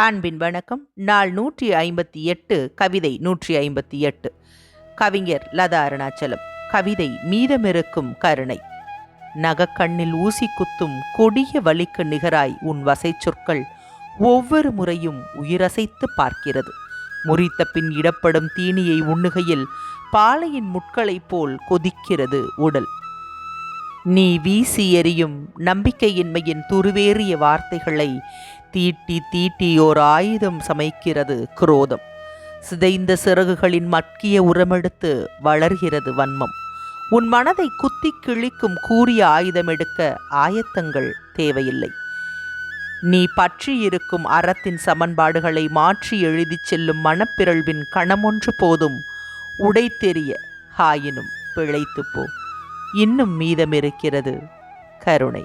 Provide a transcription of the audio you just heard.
அன்பின் வணக்கம். நாள் நூற்றி ஐம்பத்தி எட்டு கவிதை நூற்றி ஐம்பத்தி எட்டு கவிஞர் லதா அருணாச்சலம் கவிதை மீதமிருக்கும் கருணை. நகக்கண்ணில் ஊசி குத்தும் கொடிய வலிக்கு நிகராய் உன் வசை சொற்கள் ஒவ்வொரு முறையும் உயிரசைத்து பார்க்கிறது. முறித்த பின் இடப்படும் தீனியை உண்ணுகையில் பாலையின் முட்களைப் போல் கொதிக்கிறது உடல். நீ வீசி எறியும் நம்பிக்கையின்மையின் துருவேறிய வார்த்தைகளை தீட்டி தீட்டி ஓர் ஆயுதம் சமைக்கிறது குரோதம். சிதைந்த சிறகுகளின் மட்கிய உரமெடுத்து வளர்கிறது வன்மம். உன் மனதை குத்தி கிழிக்கும் கூறிய ஆயுதம் எடுக்க ஆயத்தங்கள் தேவையில்லை. நீ பற்றி இருக்கும் அறத்தின் சமன்பாடுகளை மாற்றி எழுதிச் செல்லும் மனப்பிரழ்வின் கணமொன்று போதும். உடைத்தெறிய ஆயினும் பிழைத்துப்போ இன்னும் மீதமிருக்கிறது கருணை.